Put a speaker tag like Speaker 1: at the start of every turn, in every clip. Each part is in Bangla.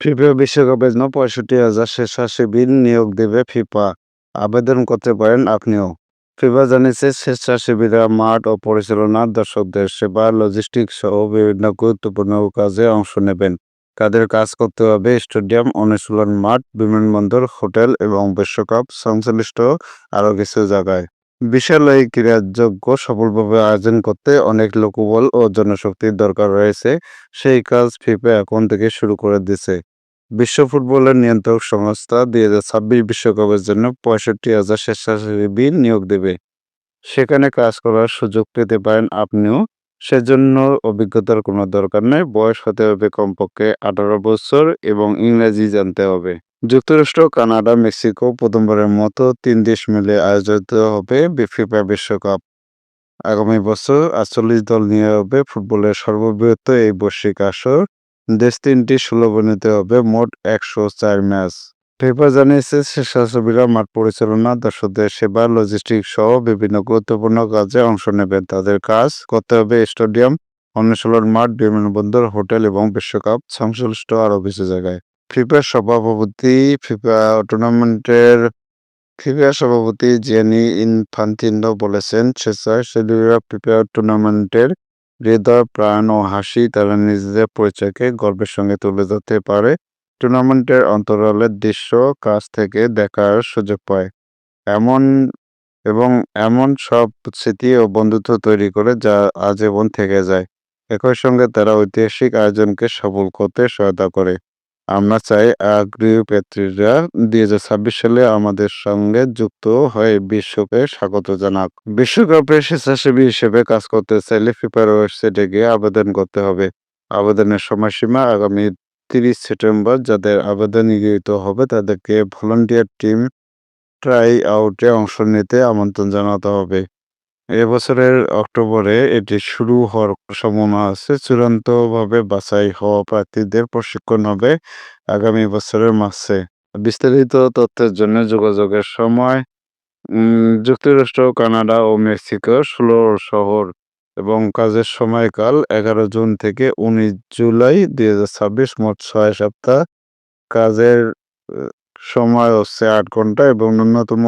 Speaker 1: ফিফা বিশ্বকাপের জন্য পঁয়ষট্টি হাজার স্বেচ্ছাসেবী নিয়োগ দেবে ফিফা। আবেদন করতে পারেন আপনিও। ফিফা জানিয়েছে, স্বেচ্ছাসেবীরা মাঠ ও পরিচালনা দর্শকদের সেবা লজিস্টিক সহ বিভিন্ন গুরুত্বপূর্ণ কাজে অংশ নেবেন। তাদের কাজ করতে হবে, স্টেডিয়াম, অনুশীলন মাঠ, বিমানবন্দর, হোটেল এবং বিশ্বকাপ সংশ্লিষ্ট আরও কিছু জায়গায়। বিশাল এই ক্রীড়াযোগ্য সফলভাবে আয়োজন করতে অনেক লোকবল ও জনশক্তির দরকার রয়েছে। সেই কাজ ফিফা এখন থেকে শুরু করে দিছে বিশ্ব ফুটবলের নিয়ন্ত্রক সংস্থা দুই হাজার ছাব্বিশ বিশ্বকাপের জন্য পঁয়ষট্টি হাজার স্বেচ্ছাসেবী নিয়োগ দেবে। সেখানে কাজ করার সুযোগ পেতে পারেন আপনিও। সেজন্য অভিজ্ঞতার কোনো দরকার নেই, বয়স হতে হবে কমপক্ষে আঠারো বছর এবং ইংরেজি জানতে হবে। যুক্তরাষ্ট্র, কানাডা, মেক্সিকো প্রথমবারের মতো তিন দেশ মিলে আয়োজিত হবে ফিফা বিশ্বকাপ। আগামী বছর আটচল্লিশ দল নিয়ে হবে ফুটবলের সর্ববৃহৎ এই বৈশ্বিক আসর। দেশ তিনটি ষোলো নিতে হবে। মোট একশো চার ম্যাচ। ফিফা জানিয়েছে, স্বেচ্ছাসেবীরা মাঠ পরিচালনা, দর্শকদের সেবা লজিস্টিক সহ বিভিন্ন গুরুত্বপূর্ণ কাজে অংশ নেবেন। তাদের কাজ করতে হবে স্টেডিয়াম, অনুশীলন মাঠ, বিমানবন্দর, হোটেল এবং বিশ্বকাপ, সংশ্লিষ্ট আরও কিছু জায়গায়। ফিফার সভাপতি, ফিফা টুর্নামেন্টের ফিফা সভাপতি জেনি ইনফান্তিনো বলেছেন, স্বেচ্ছাসেবীরা ফিফা টুর্নামেন্টের হৃদয়, প্রাণ ও হাসি তারা নিজেদের পরিচয়কে গর্বের সঙ্গে তুলে ধরতে পারে। টুর্নামেন্টের অন্তরালের দৃশ্য কাছ থেকে দেখার সুযোগ পায়। এমন, এবং এমন সব স্মৃতি ও বন্ধুত্ব তৈরি করে যা আজীবন থেকে যায়। একই সঙ্গে তারা ঐতিহাসিক আয়োজনকে সফল করতে সহায়তা করে। আমরা চাই আগ্রহী প্রার্থীরা দুই হাজার ছাব্বিশ সালে আমাদের সঙ্গে যুক্ত হয়ে বিশ্বকে স্বাগত জানাক। বিশ্বকাপে স্বেচ্ছাসেবী হিসেবে কাজ করতে চাইলে ফিফার ওয়েবসাইটে গিয়ে আবেদন করতে হবে। আবেদনের সময়সীমা আগামী তিরিশ সেপ্টেম্বর, যাদের আবেদন গৃহীত হবে তাদেরকে ভলান্টিয়ার টিম ট্রাই আউটে অংশ নিতে আমন্ত্রণ জানাতে হবে। এবছরের অক্টোবরে এটি শুরু হওয়ার সম্ভাবনা আছে। চূড়ান্তভাবে বাছাই হওয়া প্রার্থীদের প্রশিক্ষণ হবে আগামী বছরের মাসে বিস্তারিত তথ্যের জন্য যোগাযোগের সময় যুক্তরাষ্ট্র, কানাডা ও মেক্সিকো, ষোলো শহর এবং কাজের সময়কাল এগারো জুন থেকে উনিশ জুলাই দুই হাজার ছাব্বিশ মোট ছয় সপ্তাহ। কাজের সময় হচ্ছে আট ঘণ্টা এবং ন্যূনতম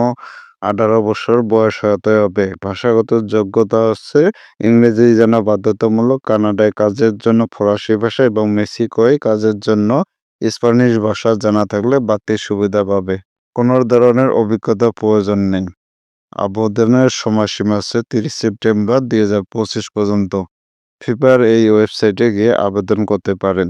Speaker 1: আঠারো বছর বয়স হতে হবে। ভাষাগত যোগ্যতা হচ্ছে ইংরেজি জানা বাধ্যতামূলক, কানাডায় কাজের জন্য ফরাসি ভাষা এবং মেক্সিকোয় কাজের জন্য স্প্যানিশ ভাষা জানা থাকলে বাড়তির সুবিধা পাবে। কোনো ধরনের অভিজ্ঞতা প্রয়োজন নেই। আবেদনের সময়সীমা হচ্ছে তিরিশ সেপ্টেম্বর দুই হাজার পঁচিশ পর্যন্ত। ফিফার এই ওয়েবসাইটে গিয়ে আবেদন করতে পারেন।